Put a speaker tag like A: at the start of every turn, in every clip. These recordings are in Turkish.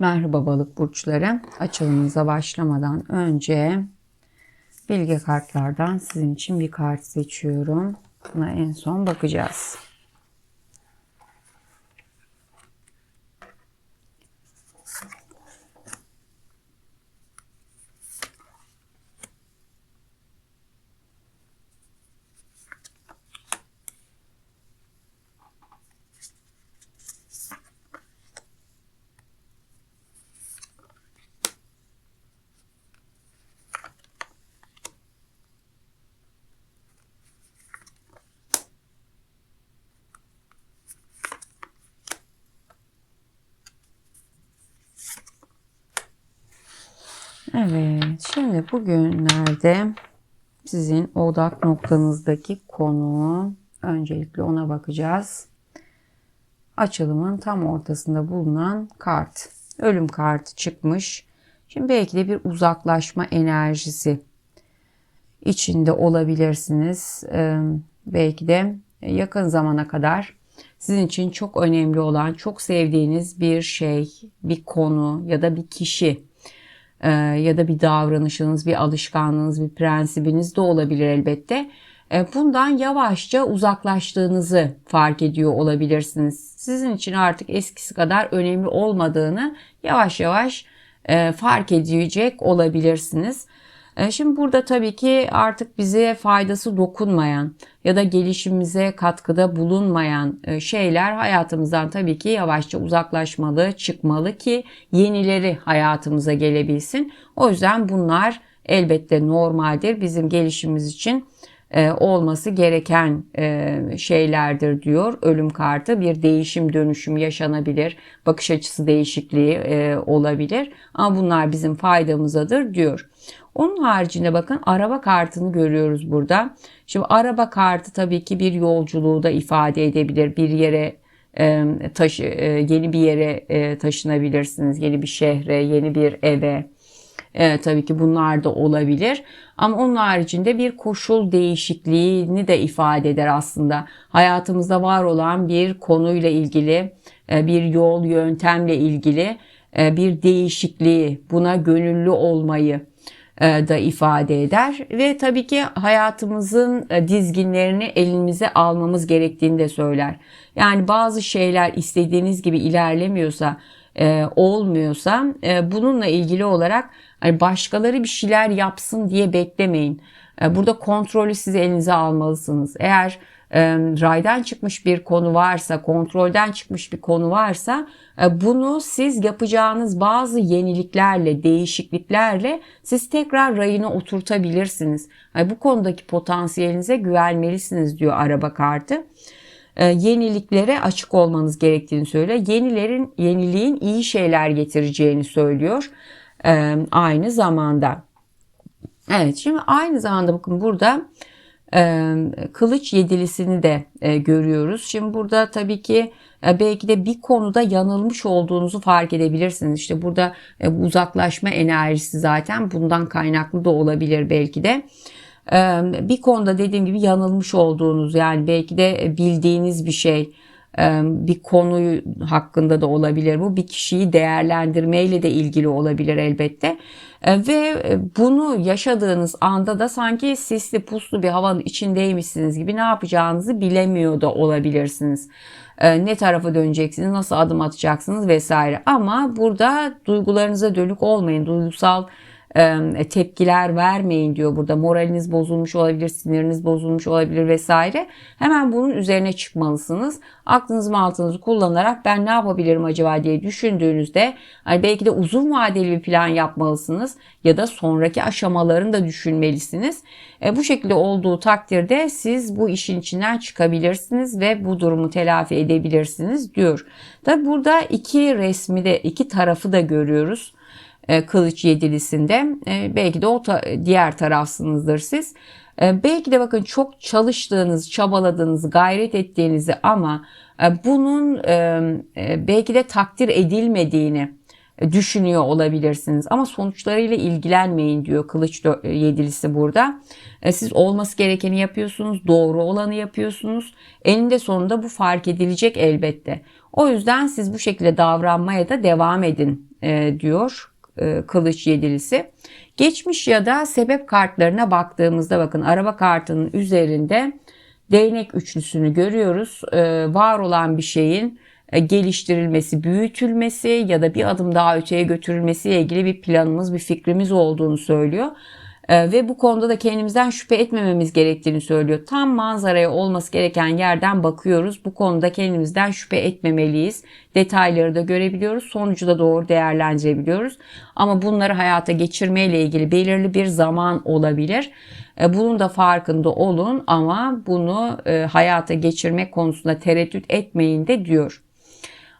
A: Merhaba balık burçları. Açılımımıza başlamadan önce bilgi kartlardan sizin için bir kart seçiyorum. Buna en son bakacağız. Evet, şimdi bugünlerde sizin odak noktanızdaki konu öncelikle ona bakacağız. Açılımın tam ortasında bulunan kart. Ölüm kartı çıkmış. Şimdi belki de bir uzaklaşma enerjisi içinde olabilirsiniz. Ee, belki de yakın zamana kadar sizin için çok önemli olan, çok sevdiğiniz bir şey, bir konu ya da bir kişi e, ya da bir davranışınız, bir alışkanlığınız, bir prensibiniz de olabilir elbette. E, bundan yavaşça uzaklaştığınızı fark ediyor olabilirsiniz. Sizin için artık eskisi kadar önemli olmadığını yavaş yavaş e, fark edecek olabilirsiniz. E, şimdi burada tabii ki artık bize faydası dokunmayan ya da gelişimimize katkıda bulunmayan e, şeyler hayatımızdan tabii ki yavaşça uzaklaşmalı, çıkmalı ki yenileri hayatımıza gelebilsin. O yüzden bunlar elbette normaldir. Bizim gelişimimiz için e, olması gereken şeylerdir diyor ölüm kartı. Bir değişim dönüşüm yaşanabilir, bakış açısı değişikliği olabilir ama bunlar bizim faydamızadır diyor. Onun haricinde bakın araba kartını görüyoruz burada. Şimdi araba kartı tabii ki bir yolculuğu da ifade edebilir. Bir yere e, taşı, e, yeni bir yere e, taşınabilirsiniz. Yeni bir şehre, yeni bir eve. E, tabii ki bunlar da olabilir. Ama onun haricinde bir koşul değişikliğini de ifade eder aslında. Hayatımızda var olan bir konuyla ilgili, e, bir yol, yöntemle ilgili e, bir değişikliği, buna gönüllü olmayı, da ifade eder ve tabii ki hayatımızın e, dizginlerini elimize almamız gerektiğini de söyler. Yani bazı şeyler istediğiniz gibi ilerlemiyorsa, e, olmuyorsa bununla ilgili olarak hani başkaları bir şeyler yapsın diye beklemeyin. Burada kontrolü siz elinize almalısınız. Eğer raydan çıkmış bir konu varsa, kontrolden çıkmış bir konu varsa e, bunu siz yapacağınız bazı yeniliklerle, değişikliklerle siz tekrar rayına oturtabilirsiniz. Bu konudaki potansiyelinize güvenmelisiniz diyor araba kartı. E, yeniliklere açık olmanız gerektiğini söylüyor. Yenilerin, yeniliğin iyi şeyler getireceğini söylüyor aynı zamanda. Evet şimdi aynı zamanda bakın burada kılıç yedilisini de görüyoruz. Şimdi burada tabii ki belki de bir konuda yanılmış olduğunuzu fark edebilirsiniz. İşte burada uzaklaşma enerjisi zaten bundan kaynaklı da olabilir belki de. Bir konuda dediğim gibi yanılmış olduğunuz yani belki de bildiğiniz bir şey bir konu hakkında da olabilir bu. Bir kişiyi değerlendirmeyle de ilgili olabilir elbette. Ve bunu yaşadığınız anda da sanki sisli puslu bir havanın içindeymişsiniz gibi ne yapacağınızı bilemiyor da olabilirsiniz. Ne tarafa döneceksiniz, nasıl adım atacaksınız vesaire. Ama burada duygularınıza dönük olmayın. Duygusal tepkiler vermeyin diyor burada. Moraliniz bozulmuş olabilir, siniriniz bozulmuş olabilir vesaire. Hemen bunun üzerine çıkmalısınız. Aklınız mantığınızı kullanarak ben ne yapabilirim acaba diye düşündüğünüzde hani belki de uzun vadeli bir plan yapmalısınız ya da sonraki aşamalarını da düşünmelisiniz. E, bu şekilde olduğu takdirde siz bu işin içinden çıkabilirsiniz ve bu durumu telafi edebilirsiniz diyor. Tabi burada iki resmi de iki tarafı da görüyoruz. E, kılıç yedilisinde. E, belki de o ta, diğer tarafsınızdır siz. E, belki de bakın çok çalıştığınız, çabaladığınız, gayret ettiğinizi ama bunun belki de takdir edilmediğini düşünüyor olabilirsiniz. Ama sonuçlarıyla ilgilenmeyin diyor kılıç yedilisi burada. Siz olması gerekeni yapıyorsunuz, doğru olanı yapıyorsunuz. Eninde sonunda bu fark edilecek elbette. O yüzden siz bu şekilde davranmaya da devam edin diyor kılıç yedilisi. Geçmiş ya da sebep kartlarına baktığımızda bakın araba kartının üzerinde değnek üçlüsünü görüyoruz. E, var olan bir şeyin e, geliştirilmesi, büyütülmesi ya da bir adım daha öteye götürülmesiyle ilgili bir planımız, bir fikrimiz olduğunu söylüyor. Ee, ve bu konuda da kendimizden şüphe etmememiz gerektiğini söylüyor. Tam manzaraya olması gereken yerden bakıyoruz. Bu konuda kendimizden şüphe etmemeliyiz. Detayları da görebiliyoruz. Sonucu da doğru değerlendirebiliyoruz. Ama bunları hayata geçirmeyle ilgili belirli bir zaman olabilir. Ee, bunun da farkında olun ama bunu e, hayata geçirmek konusunda tereddüt etmeyin de diyor.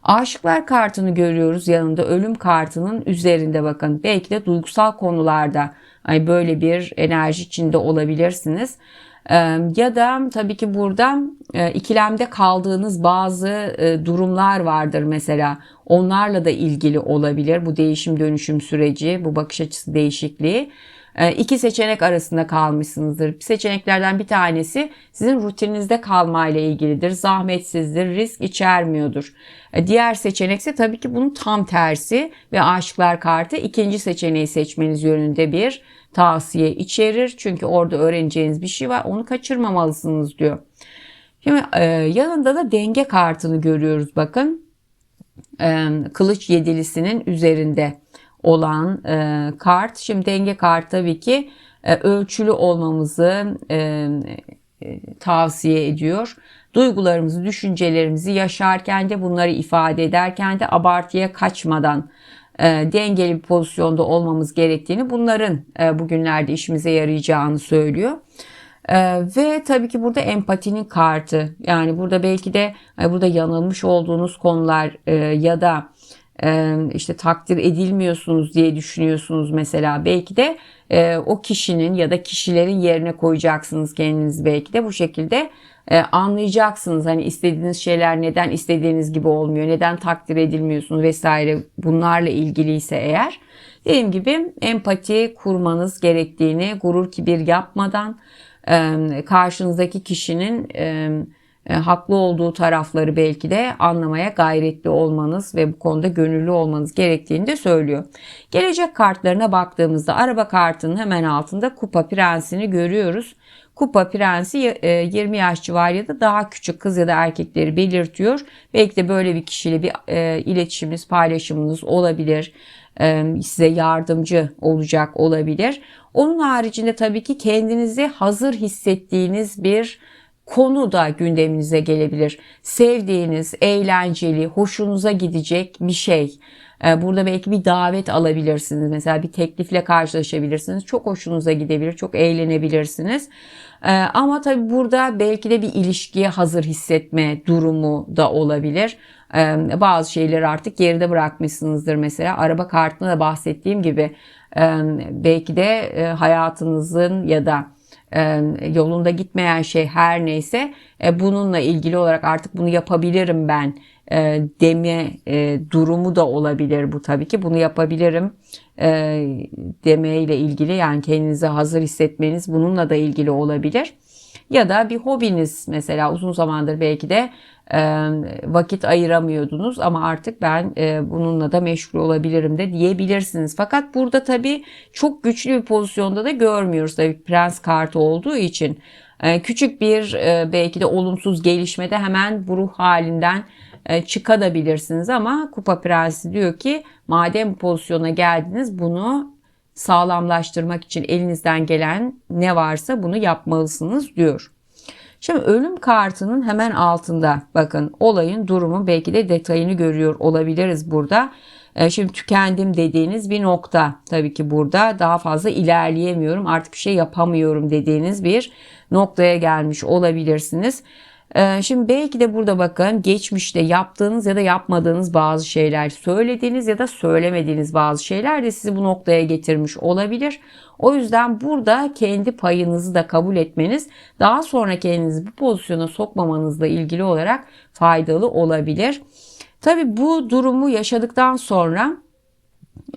A: Aşıklar kartını görüyoruz yanında ölüm kartının üzerinde bakın. Belki de duygusal konularda böyle bir enerji içinde olabilirsiniz. Ya da tabii ki burada ikilemde kaldığınız bazı durumlar vardır mesela. Onlarla da ilgili olabilir bu değişim dönüşüm süreci, bu bakış açısı değişikliği. İki seçenek arasında kalmışsınızdır. Seçeneklerden bir tanesi sizin rutininizde kalmayla ilgilidir. Zahmetsizdir, risk içermiyordur. Diğer seçenek ise tabii ki bunun tam tersi ve aşıklar kartı ikinci seçeneği seçmeniz yönünde bir tavsiye içerir. Çünkü orada öğreneceğiniz bir şey var. Onu kaçırmamalısınız diyor. Şimdi e, yanında da denge kartını görüyoruz bakın. E, kılıç yedilisinin üzerinde olan e, kart. Şimdi denge kartı tabii ki ölçülü olmamızı tavsiye ediyor. Duygularımızı, düşüncelerimizi yaşarken de bunları ifade ederken de abartıya kaçmadan e, dengeli bir pozisyonda olmamız gerektiğini bunların e, bugünlerde işimize yarayacağını söylüyor. Ee, ve tabii ki burada empatinin kartı yani burada belki de e, burada yanılmış olduğunuz konular e, ya da işte takdir edilmiyorsunuz diye düşünüyorsunuz mesela. Belki de e, o kişinin ya da kişilerin yerine koyacaksınız kendinizi belki de. Bu şekilde e, anlayacaksınız. Hani istediğiniz şeyler neden istediğiniz gibi olmuyor neden takdir edilmiyorsunuz vesaire bunlarla ilgiliyse eğer. Dediğim gibi empati kurmanız gerektiğini gurur kibir yapmadan karşınızdaki kişinin e, e, haklı olduğu tarafları belki de anlamaya gayretli olmanız ve bu konuda gönüllü olmanız gerektiğini de söylüyor. Gelecek kartlarına baktığımızda araba kartının hemen altında kupa prensini görüyoruz. Kupa prensi 20 e, yaş civarı ya da daha küçük kız ya da erkekleri belirtiyor. Belki de böyle bir kişiyle bir e, iletişiminiz, paylaşımınız olabilir. Size yardımcı olacak olabilir. Onun haricinde tabii ki kendinizi hazır hissettiğiniz bir konu da gündeminize gelebilir. Sevdiğiniz, eğlenceli, hoşunuza gidecek bir şey. Ee, burada belki bir davet alabilirsiniz. Mesela bir teklifle karşılaşabilirsiniz. Çok hoşunuza gidebilir, çok eğlenebilirsiniz. Ee, ama tabii burada belki de bir ilişkiye hazır hissetme durumu da olabilir. Ee, bazı şeyleri artık geride bırakmışsınızdır. Mesela araba kartında da bahsettiğim gibi belki de e, hayatınızın ya da e, yolunda gitmeyen şey her neyse e, bununla ilgili olarak artık bunu yapabilirim ben e, deme durumu da olabilir bu tabii ki bunu yapabilirim demeyle ilgili yani kendinizi hazır hissetmeniz bununla da ilgili olabilir. Ya da bir hobiniz mesela uzun zamandır belki de vakit ayıramıyordunuz ama artık ben bununla da meşgul olabilirim de diyebilirsiniz. Fakat burada tabii çok güçlü bir pozisyonda da görmüyoruz tabii prens kartı olduğu için. Küçük bir belki de olumsuz gelişmede hemen bu ruh halinden çıkabilirsiniz ama Kupa Prensi diyor ki madem pozisyona geldiniz bunu sağlamlaştırmak için elinizden gelen ne varsa bunu yapmalısınız diyor. Şimdi ölüm kartının hemen altında bakın olayın durumu belki de detayını görüyor olabiliriz burada. E, şimdi tükendim dediğiniz bir nokta tabii ki burada daha fazla ilerleyemiyorum artık bir şey yapamıyorum dediğiniz bir noktaya gelmiş olabilirsiniz. Ee, şimdi belki de burada bakın geçmişte yaptığınız ya da yapmadığınız bazı şeyler, söylediğiniz ya da söylemediğiniz bazı şeyler de sizi bu noktaya getirmiş olabilir. O yüzden burada kendi payınızı da kabul etmeniz daha sonra kendinizi bu pozisyona sokmamanızla ilgili olarak faydalı olabilir. Tabi bu durumu yaşadıktan sonra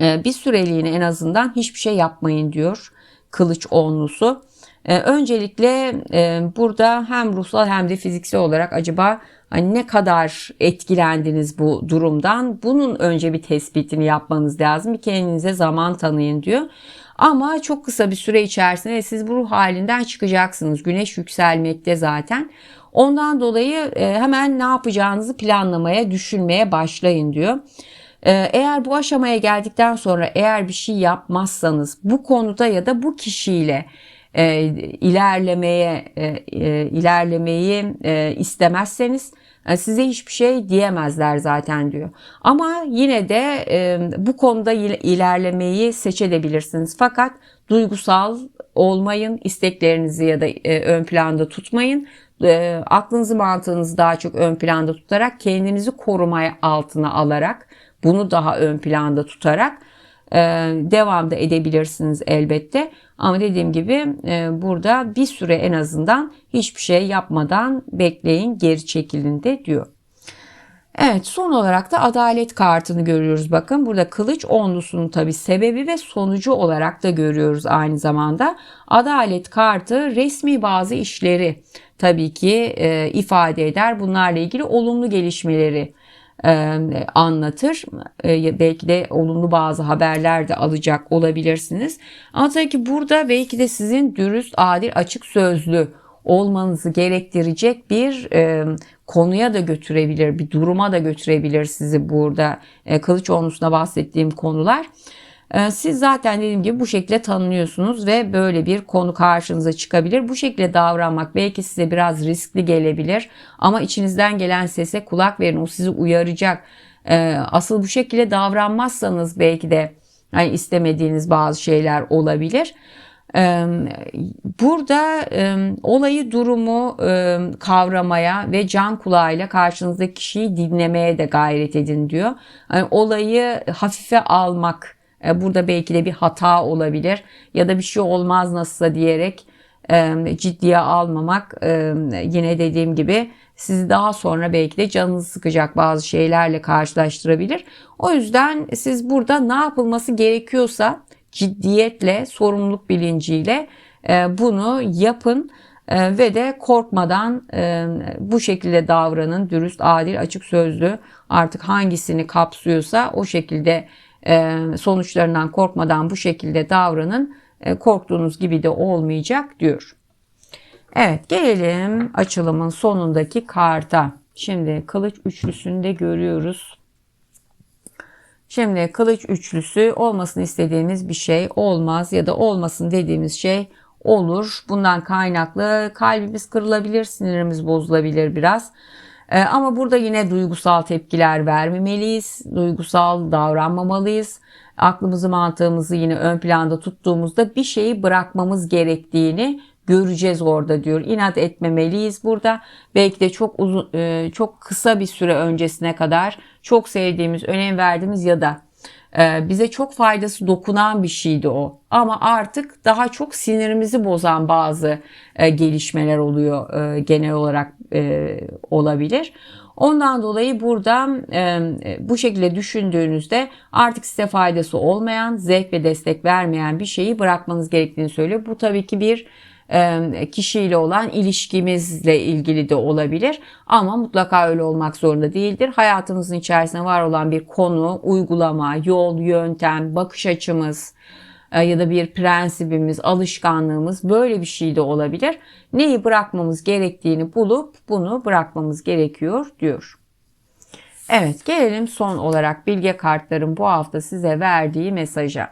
A: e, bir süreliğine en azından hiçbir şey yapmayın diyor kılıç onlusu. E, öncelikle e, burada hem ruhsal hem de fiziksel olarak acaba hani ne kadar etkilendiniz bu durumdan? Bunun önce bir tespitini yapmanız lazım. Bir kendinize zaman tanıyın diyor. Ama çok kısa bir süre içerisinde siz bu ruh halinden çıkacaksınız. Güneş yükselmekte zaten. Ondan dolayı e, hemen ne yapacağınızı planlamaya, düşünmeye başlayın diyor. E, eğer bu aşamaya geldikten sonra eğer bir şey yapmazsanız bu konuda ya da bu kişiyle e, ilerlemeye e, e, ilerlemeyi e, istemezseniz e, size hiçbir şey diyemezler zaten diyor. Ama yine de e, bu konuda ilerlemeyi seçebilirsiniz. Fakat duygusal olmayın, isteklerinizi ya da e, ön planda tutmayın. E, aklınızı mantığınızı daha çok ön planda tutarak kendinizi korumaya altına alarak bunu daha ön planda tutarak devam da edebilirsiniz elbette. Ama dediğim gibi e, burada bir süre en azından hiçbir şey yapmadan bekleyin geri çekilin de diyor. Evet son olarak da adalet kartını görüyoruz. Bakın burada kılıç onlusunun tabi sebebi ve sonucu olarak da görüyoruz aynı zamanda. Adalet kartı resmi bazı işleri tabii ki e, ifade eder. Bunlarla ilgili olumlu gelişmeleri e, anlatır. Belki de olumlu bazı haberler de alacak olabilirsiniz. Ama tabii ki burada belki de sizin dürüst, adil, açık sözlü olmanızı gerektirecek bir e, konuya da götürebilir, bir duruma da götürebilir sizi burada. E, kılıç onlusuna bahsettiğim konular. E, siz zaten dediğim gibi bu şekilde tanınıyorsunuz ve böyle bir konu karşınıza çıkabilir. Bu şekilde davranmak belki size biraz riskli gelebilir ama içinizden gelen sese kulak verin. O sizi uyaracak. E, asıl bu şekilde davranmazsanız belki de yani istemediğiniz bazı şeyler olabilir. Burada olayı durumu kavramaya ve can kulağıyla karşınızdaki kişiyi dinlemeye de gayret edin diyor. Yani olayı hafife almak burada belki de bir hata olabilir ya da bir şey olmaz nasılsa diyerek ciddiye almamak yine dediğim gibi sizi daha sonra belki de canınızı sıkacak bazı şeylerle karşılaştırabilir. O yüzden siz burada ne yapılması gerekiyorsa ciddiyetle, sorumluluk bilinciyle e, bunu yapın e, ve de korkmadan e, bu şekilde davranın. Dürüst, adil, açık sözlü artık hangisini kapsıyorsa o şekilde sonuçlarından korkmadan bu şekilde davranın. Korktuğunuz gibi de olmayacak diyor. Evet gelelim açılımın sonundaki karta. Şimdi kılıç üçlüsünde görüyoruz. Şimdi kılıç üçlüsü olmasını istediğimiz bir şey olmaz ya da olmasın dediğimiz şey olur. Bundan kaynaklı kalbimiz kırılabilir, sinirimiz bozulabilir biraz. Ee, ama burada yine duygusal tepkiler vermemeliyiz, duygusal davranmamalıyız. Aklımızı, mantığımızı yine ön planda tuttuğumuzda bir şeyi bırakmamız gerektiğini göreceğiz orada diyor. İnat etmemeliyiz burada. Belki de çok uzun e, çok kısa bir süre öncesine kadar çok sevdiğimiz, önem verdiğimiz ya da e, bize çok faydası dokunan bir şeydi o. Ama artık daha çok sinirimizi bozan bazı e, gelişmeler oluyor genel olarak olabilir. Ondan dolayı burada bu şekilde düşündüğünüzde artık size faydası olmayan, zevk ve destek vermeyen bir şeyi bırakmanız gerektiğini söylüyor. Bu tabii ki bir kişiyle olan ilişkimizle ilgili de olabilir. Ama mutlaka öyle olmak zorunda değildir. Hayatımızın içerisinde var olan bir konu, uygulama, yol, yöntem, bakış açımız ya da bir prensibimiz, alışkanlığımız böyle bir şey de olabilir. Neyi bırakmamız gerektiğini bulup bunu bırakmamız gerekiyor diyor. Evet gelelim son olarak bilge kartların bu hafta size verdiği mesaja.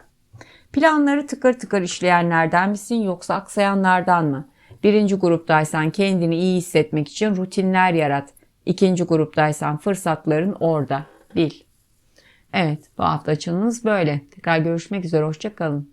A: Planları tıkır tıkır işleyenlerden misin yoksa aksayanlardan mı? Birinci gruptaysan kendini iyi hissetmek için rutinler yarat. İkinci gruptaysan fırsatların orada. Bil. Evet bu hafta açılımınız böyle. Tekrar görüşmek üzere. Hoşçakalın.